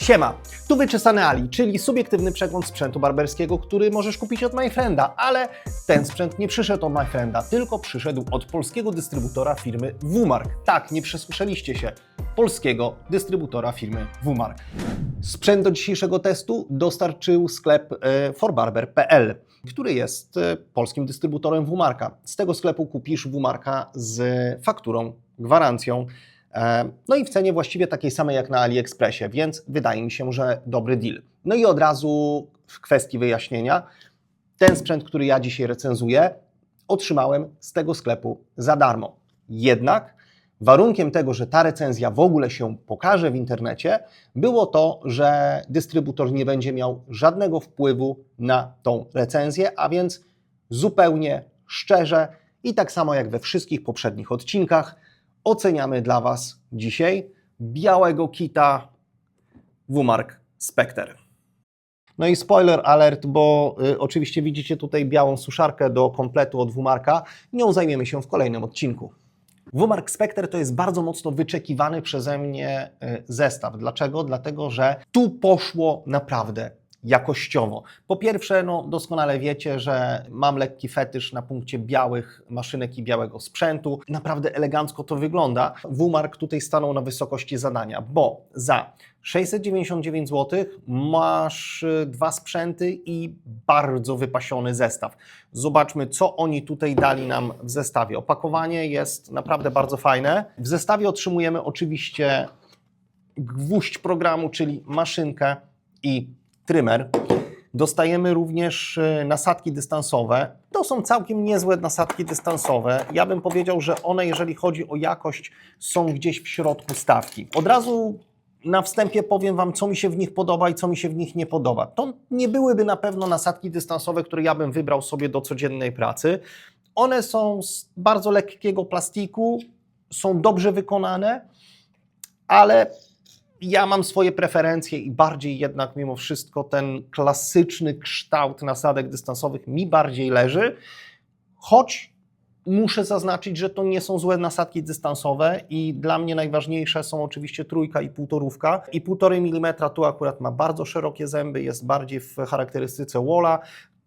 Siema, tu wyczesany Ali, czyli subiektywny przegląd sprzętu barberskiego, który możesz kupić od MyFrienda, ale ten sprzęt nie przyszedł od MyFrienda, tylko przyszedł od polskiego dystrybutora firmy WMark. Tak, nie przesłyszeliście się, polskiego dystrybutora firmy WMark. Sprzęt do dzisiejszego testu dostarczył sklep e, forbarber.pl, który jest e, polskim dystrybutorem WMarka. Z tego sklepu kupisz WMarka z fakturą, gwarancją, No i w cenie właściwie takiej samej jak na AliExpressie, więc wydaje mi się, że dobry deal. No i od razu w kwestii wyjaśnienia, ten sprzęt, który ja dzisiaj recenzuję, otrzymałem z tego sklepu za darmo. Jednak warunkiem tego, że ta recenzja w ogóle się pokaże w internecie, było to, że dystrybutor nie będzie miał żadnego wpływu na tą recenzję, a więc zupełnie szczerze i tak samo jak we wszystkich poprzednich odcinkach, oceniamy dla Was dzisiaj białego kita WMark Spectre. No i spoiler alert, bo y, oczywiście widzicie tutaj białą suszarkę do kompletu od WMarka. Nią zajmiemy się w kolejnym odcinku. WMark Spectre to jest bardzo mocno wyczekiwany przeze mnie y, zestaw. Dlaczego? Dlatego, że tu poszło naprawdę jakościowo. Po pierwsze, no doskonale wiecie, że mam lekki fetysz na punkcie białych maszynek i białego sprzętu. Naprawdę elegancko to wygląda. WMark tutaj stanął na wysokości zadania, bo za 699 zł masz y, dwa sprzęty i bardzo wypasiony zestaw. Zobaczmy, co oni tutaj dali nam w zestawie. Opakowanie jest naprawdę bardzo fajne. W zestawie otrzymujemy oczywiście gwóźdź programu, czyli maszynkę i trymer. Dostajemy również e, nasadki dystansowe. To są całkiem niezłe nasadki dystansowe. Ja bym powiedział, że one, jeżeli chodzi o jakość, są gdzieś w środku stawki. Od razu na wstępie powiem Wam, co mi się w nich podoba i co mi się w nich nie podoba. To nie byłyby na pewno nasadki dystansowe, które ja bym wybrał sobie do codziennej pracy. One są z bardzo lekkiego plastiku, są dobrze wykonane, ale ja mam swoje preferencje i bardziej jednak mimo wszystko ten klasyczny kształt nasadek dystansowych mi bardziej leży, choć muszę zaznaczyć, że to nie są złe nasadki dystansowe i dla mnie najważniejsze są oczywiście trójka i półtorówka i półtorej milimetra tu akurat ma bardzo szerokie zęby, jest bardziej w charakterystyce Walla,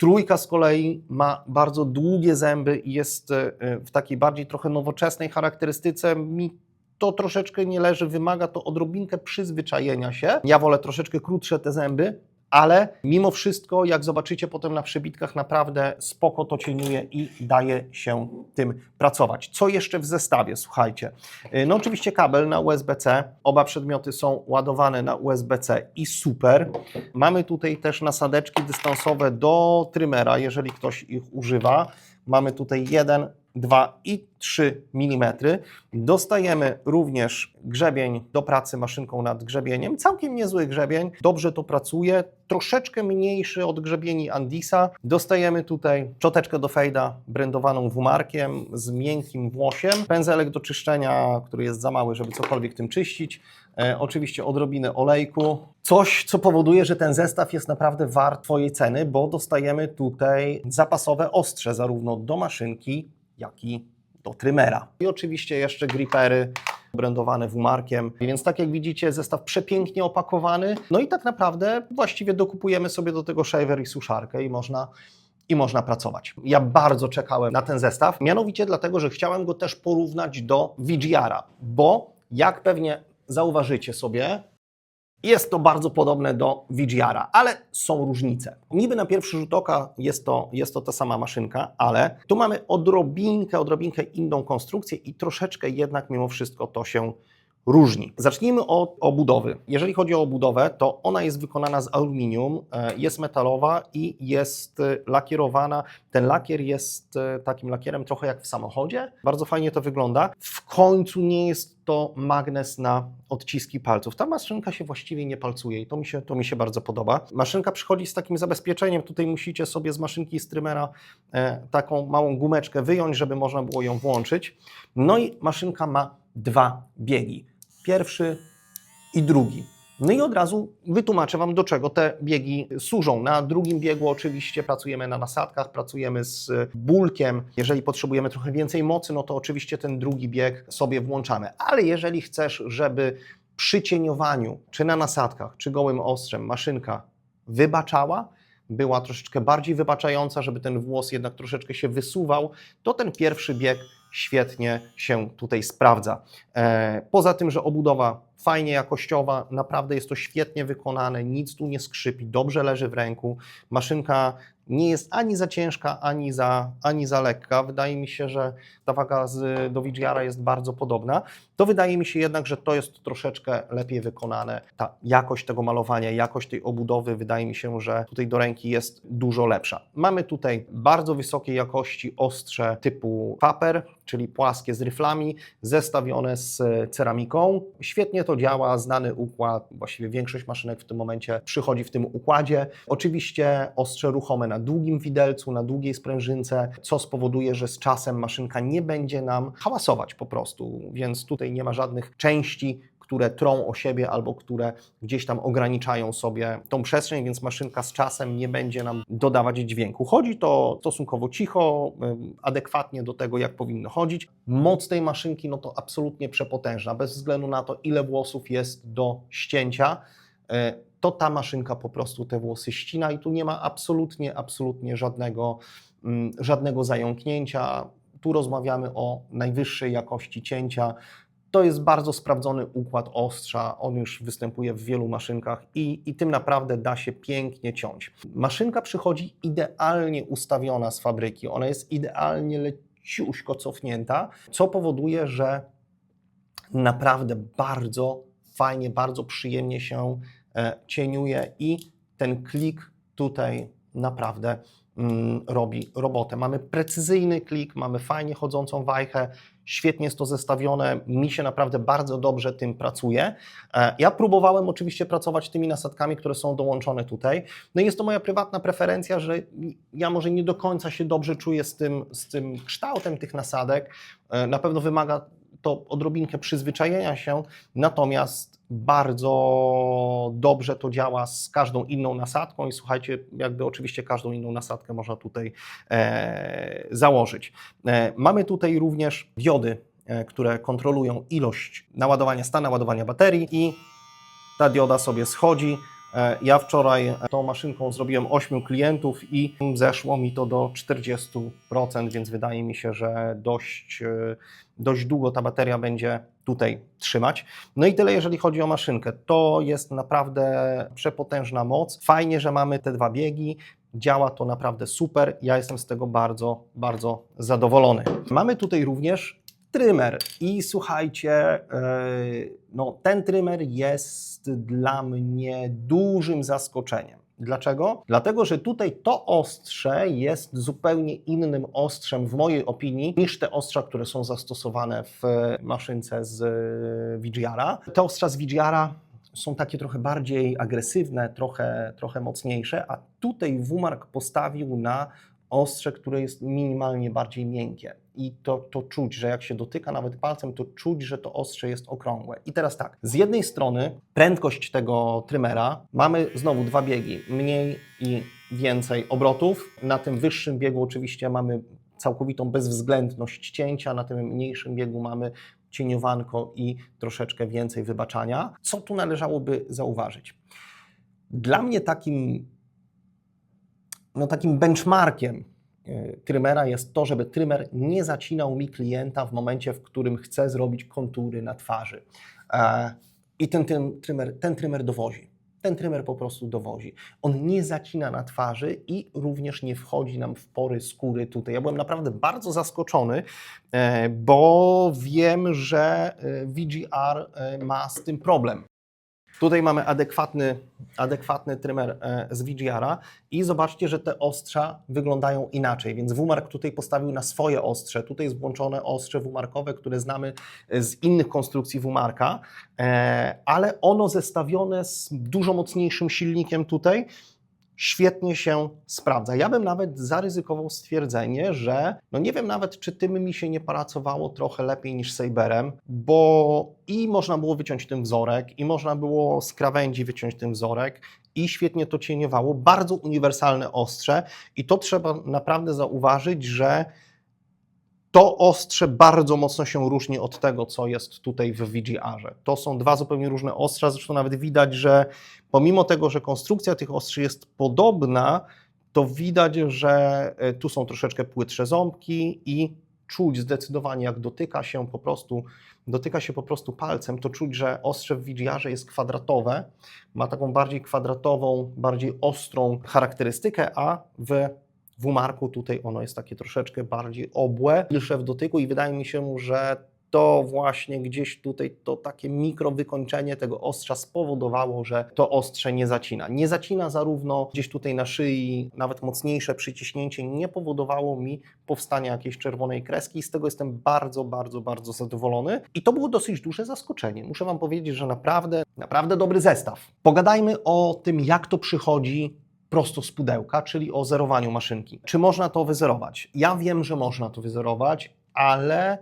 Trójka z kolei ma bardzo długie zęby i jest e, w takiej bardziej trochę nowoczesnej charakterystyce. Mi to troszeczkę nie leży, wymaga to odrobinkę przyzwyczajenia się. Ja wolę troszeczkę krótsze te zęby, ale mimo wszystko, jak zobaczycie potem na przebitkach, naprawdę spoko to cieniuje i daje się tym pracować. Co jeszcze w zestawie? Słuchajcie, Yy, no oczywiście kabel na USB-C, oba przedmioty są ładowane na USB-C i super. Mamy tutaj też nasadeczki dystansowe do trymera, jeżeli ktoś ich używa. Mamy tutaj jeden 2 i 3 mm. Dostajemy również grzebień do pracy maszynką nad grzebieniem. Całkiem niezły grzebień, dobrze to pracuje, troszeczkę mniejszy od grzebieni Andisa. Dostajemy tutaj czoteczkę do fejda brandowaną wumarkiem z miękkim włosiem, pędzelek do czyszczenia, który jest za mały, żeby cokolwiek tym czyścić. E, oczywiście odrobinę olejku. Coś, co powoduje, że ten zestaw jest naprawdę wart Twojej ceny, bo dostajemy tutaj zapasowe ostrze zarówno do maszynki, jak i do trymera. I oczywiście jeszcze gripery brandowane wumarkiem. Więc tak jak widzicie, zestaw przepięknie opakowany. No i tak naprawdę właściwie dokupujemy sobie do tego shaver i suszarkę i można i można pracować. Ja bardzo czekałem na ten zestaw, mianowicie dlatego, że chciałem go też porównać do VGR-a, bo jak pewnie zauważycie sobie, jest to bardzo podobne do VGR-a, ale są różnice. Niby na pierwszy rzut oka jest to, jest to ta sama maszynka, ale tu mamy odrobinkę, odrobinkę inną konstrukcję i troszeczkę jednak mimo wszystko to się różni. Zacznijmy od obudowy. Jeżeli chodzi o obudowę, to ona jest wykonana z aluminium, e, jest metalowa i jest e, lakierowana. Ten lakier jest e, takim lakierem trochę jak w samochodzie. Bardzo fajnie to wygląda. W końcu nie jest to magnes na odciski palców. Ta maszynka się właściwie nie palcuje i to mi się, to mi się bardzo podoba. Maszynka przychodzi z takim zabezpieczeniem. Tutaj musicie sobie z maszynki strymera taką małą gumeczkę wyjąć, żeby można było ją włączyć. No i maszynka ma dwa biegi. Pierwszy i drugi. No i od razu wytłumaczę Wam, do czego te biegi służą. Na drugim biegu oczywiście pracujemy na nasadkach, pracujemy z bulkiem. Jeżeli potrzebujemy trochę więcej mocy, no to oczywiście ten drugi bieg sobie włączamy. Ale jeżeli chcesz, żeby przy cieniowaniu, czy na nasadkach, czy gołym ostrzem, maszynka wybaczała, była troszeczkę bardziej wybaczająca, żeby ten włos jednak troszeczkę się wysuwał, to ten pierwszy bieg świetnie się tutaj sprawdza. E, poza tym, że obudowa fajnie jakościowa, naprawdę jest to świetnie wykonane, nic tu nie skrzypi, dobrze leży w ręku. Maszynka nie jest ani za ciężka, ani za, ani za lekka. Wydaje mi się, że ta waga z, do VGR jest bardzo podobna. To wydaje mi się jednak, że to jest troszeczkę lepiej wykonane. Ta jakość tego malowania, jakość tej obudowy, wydaje mi się, że tutaj do ręki jest dużo lepsza. Mamy tutaj bardzo wysokiej jakości ostrze typu paper, czyli płaskie z ryflami, zestawione z ceramiką. Świetnie to działa, znany układ, właściwie większość maszynek w tym momencie przychodzi w tym układzie. Oczywiście ostrze ruchome na długim widelcu, na długiej sprężynce, co spowoduje, że z czasem maszynka nie będzie nam hałasować po prostu, więc tutaj nie ma żadnych części, które trą o siebie albo które gdzieś tam ograniczają sobie tą przestrzeń, więc maszynka z czasem nie będzie nam dodawać dźwięku. Chodzi to stosunkowo cicho, adekwatnie do tego, jak powinno chodzić. Moc tej maszynki, no to absolutnie przepotężna, bez względu na to, ile włosów jest do ścięcia. e, To ta maszynka po prostu te włosy ścina i tu nie ma absolutnie, absolutnie żadnego, mm, żadnego zająknięcia. Tu rozmawiamy o najwyższej jakości cięcia. To jest bardzo sprawdzony układ ostrza, on już występuje w wielu maszynkach i, i tym naprawdę da się pięknie ciąć. Maszynka przychodzi idealnie ustawiona z fabryki, ona jest idealnie leciuśko cofnięta, co powoduje, że naprawdę bardzo fajnie, bardzo przyjemnie się e, cieniuje i ten klik tutaj naprawdę mm, robi robotę. Mamy precyzyjny klik, mamy fajnie chodzącą wajchę, świetnie jest to zestawione, mi się naprawdę bardzo dobrze tym pracuje. E, Ja próbowałem oczywiście pracować tymi nasadkami, które są dołączone tutaj. No i jest to moja prywatna preferencja, że ja może nie do końca się dobrze czuję z tym, z tym kształtem tych nasadek. E, Na pewno wymaga to odrobinkę przyzwyczajenia się, natomiast bardzo dobrze to działa z każdą inną nasadką i słuchajcie, jakby oczywiście każdą inną nasadkę można tutaj e, założyć. E, mamy tutaj również diody, e, które kontrolują ilość naładowania, stan naładowania baterii i ta dioda sobie schodzi. E, Ja wczoraj tą maszynką zrobiłem 8 klientów i zeszło mi to do 40%, więc wydaje mi się, że dość, e, dość długo ta bateria będzie tutaj trzymać. No i tyle, jeżeli chodzi o maszynkę. To jest naprawdę przepotężna moc. Fajnie, że mamy te dwa biegi. Działa to naprawdę super. Ja jestem z tego bardzo, bardzo zadowolony. Mamy tutaj również trymer. I słuchajcie, yy, no, ten trymer jest dla mnie dużym zaskoczeniem. Dlaczego? Dlatego, że tutaj to ostrze jest zupełnie innym ostrzem, w mojej opinii, niż te ostrza, które są zastosowane w maszynce z VGR-a. Te ostrza z VGR-a są takie trochę bardziej agresywne, trochę, trochę mocniejsze, a tutaj Wumark postawił na ostrze, które jest minimalnie bardziej miękkie. I to, to czuć, że jak się dotyka nawet palcem, to czuć, że to ostrze jest okrągłe. I teraz tak, z jednej strony prędkość tego trymera, mamy znowu dwa biegi, mniej i więcej obrotów. Na tym wyższym biegu oczywiście mamy całkowitą bezwzględność cięcia, na tym mniejszym biegu mamy cieniowanko i troszeczkę więcej wybaczania. Co tu należałoby zauważyć? Dla mnie takim no takim benchmarkiem trymera jest to, żeby trymer nie zacinał mi klienta w momencie, w którym chcę zrobić kontury na twarzy. E, I ten, ten, trymer, ten trymer dowozi. Ten trymer po prostu dowozi. On nie zacina na twarzy i również nie wchodzi nam w pory skóry tutaj. Ja byłem naprawdę bardzo zaskoczony, e, bo wiem, że e, VGR e, ma z tym problem. Tutaj mamy adekwatny, adekwatny trymer e, z VGR-a i zobaczcie, że te ostrza wyglądają inaczej, więc Wumark tutaj postawił na swoje ostrze. Tutaj jest włączone ostrze Wumarkowe, które znamy z innych konstrukcji Wumarka, e, ale ono zestawione z dużo mocniejszym silnikiem tutaj świetnie się sprawdza. Ja bym nawet zaryzykował stwierdzenie, że no nie wiem nawet, czy tym mi się nie pracowało trochę lepiej niż Saberem, bo i można było wyciąć ten wzorek, i można było z krawędzi wyciąć ten wzorek, i świetnie to cieniowało. Bardzo uniwersalne ostrze, i to trzeba naprawdę zauważyć, że To ostrze bardzo mocno się różni od tego, co jest tutaj w VGR-ze. To są dwa zupełnie różne ostrza, zresztą nawet widać, że pomimo tego, że konstrukcja tych ostrzy jest podobna, to widać, że e, tu są troszeczkę płytsze ząbki i czuć zdecydowanie, jak dotyka się po prostu, dotyka się po prostu palcem, to czuć, że ostrze w VGR-ze jest kwadratowe, ma taką bardziej kwadratową, bardziej ostrą charakterystykę, a w w umarku tutaj ono jest takie troszeczkę bardziej obłe, milsze w dotyku i wydaje mi się, że to właśnie gdzieś tutaj to takie mikro wykończenie tego ostrza spowodowało, że to ostrze nie zacina. Nie zacina zarówno gdzieś tutaj na szyi, nawet mocniejsze przyciśnięcie nie powodowało mi powstania jakiejś czerwonej kreski i z tego jestem bardzo, bardzo, bardzo zadowolony. I to było dosyć duże zaskoczenie. Muszę Wam powiedzieć, że naprawdę, naprawdę dobry zestaw. Pogadajmy o tym, jak to przychodzi prosto z pudełka, czyli o zerowaniu maszynki. Czy można to wyzerować? Ja wiem, że można to wyzerować, ale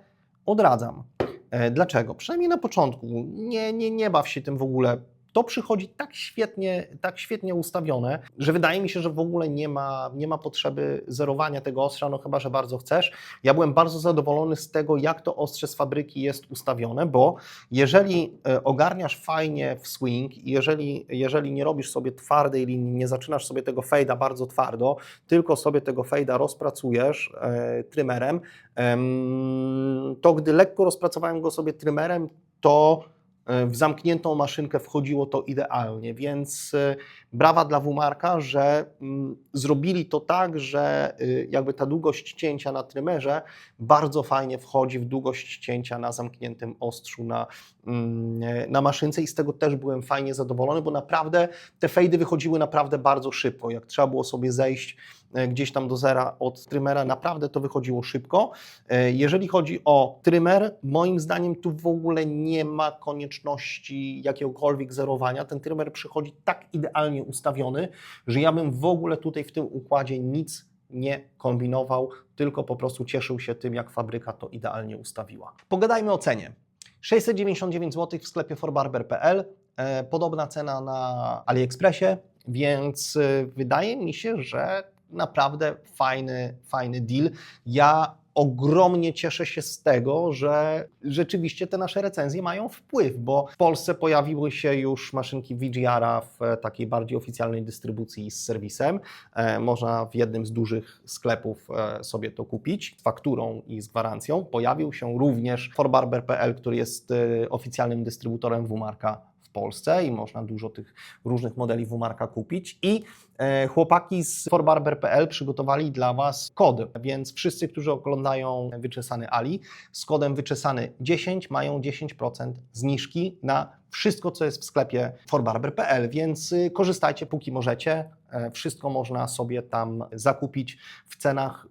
odradzam. E, Dlaczego? Przynajmniej na początku. Nie, nie, nie baw się tym w ogóle. To przychodzi tak świetnie, tak świetnie ustawione, że wydaje mi się, że w ogóle nie ma, nie ma potrzeby zerowania tego ostrza, no chyba, że bardzo chcesz. Ja byłem bardzo zadowolony z tego, jak to ostrze z fabryki jest ustawione, bo jeżeli e, ogarniasz fajnie w swing jeżeli, jeżeli nie robisz sobie twardej linii, nie zaczynasz sobie tego fejda bardzo twardo, tylko sobie tego fejda rozpracujesz e, trymerem, em, to gdy lekko rozpracowałem go sobie trymerem, to e, w zamkniętą maszynkę wchodziło to idealnie, więc e, brawa dla Wumarka, że mm, zrobili to tak, że y, jakby ta długość cięcia na trymerze bardzo fajnie wchodzi w długość cięcia na zamkniętym ostrzu na, mm, na maszynce i z tego też byłem fajnie zadowolony, bo naprawdę te fejdy wychodziły naprawdę bardzo szybko. Jak trzeba było sobie zejść e, gdzieś tam do zera od trymera, naprawdę to wychodziło szybko. E, Jeżeli chodzi o trymer, moim zdaniem tu w ogóle nie ma konieczności jakiegokolwiek zerowania. Ten trymer przychodzi tak idealnie ustawiony, że ja bym w ogóle tutaj w tym układzie nic nie kombinował, tylko po prostu cieszył się tym, jak fabryka to idealnie ustawiła. Pogadajmy o cenie. 699 zł w sklepie forbarber.pl, e, podobna cena na AliExpressie, więc e, wydaje mi się, że naprawdę fajny, fajny deal. Ja ogromnie cieszę się z tego, że rzeczywiście te nasze recenzje mają wpływ, bo w Polsce pojawiły się już maszynki VGR-a w e, takiej bardziej oficjalnej dystrybucji z serwisem. E, Można w jednym z dużych sklepów e, sobie to kupić z fakturą i z gwarancją. Pojawił się również forbarber.pl, który jest oficjalnym dystrybutorem WMarka Polsce i można dużo tych różnych modeli WMarka kupić. I e, chłopaki z forbarber.pl przygotowali dla Was kod, więc wszyscy, którzy oglądają Wyczesany Ali, z kodem Wyczesany 10 mają 10% zniżki na wszystko, co jest w sklepie forbarber.pl, więc y, korzystajcie póki możecie. E, Wszystko można sobie tam zakupić w cenach,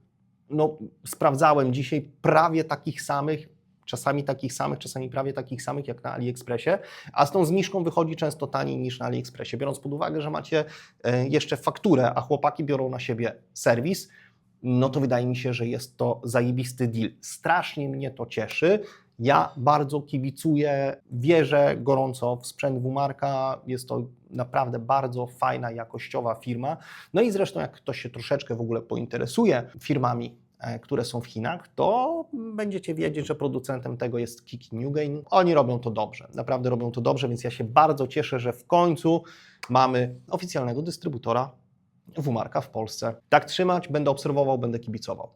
no sprawdzałem dzisiaj, prawie takich samych, czasami takich samych, czasami prawie takich samych jak na AliExpressie, a z tą zniżką wychodzi często taniej niż na AliExpressie. Biorąc pod uwagę, że macie e, jeszcze fakturę, a chłopaki biorą na siebie serwis, no to wydaje mi się, że jest to zajebisty deal. Strasznie mnie to cieszy. Ja bardzo kibicuję, wierzę gorąco w sprzęt Wumarka. Jest to naprawdę bardzo fajna, jakościowa firma. No i zresztą, jak ktoś się troszeczkę w ogóle pointeresuje firmami, które są w Chinach, to będziecie wiedzieć, że producentem tego jest Kiki Newgain. Oni robią to dobrze, naprawdę robią to dobrze, więc ja się bardzo cieszę, że w końcu mamy oficjalnego dystrybutora Wumarka w Polsce. Tak trzymać, będę obserwował, będę kibicował.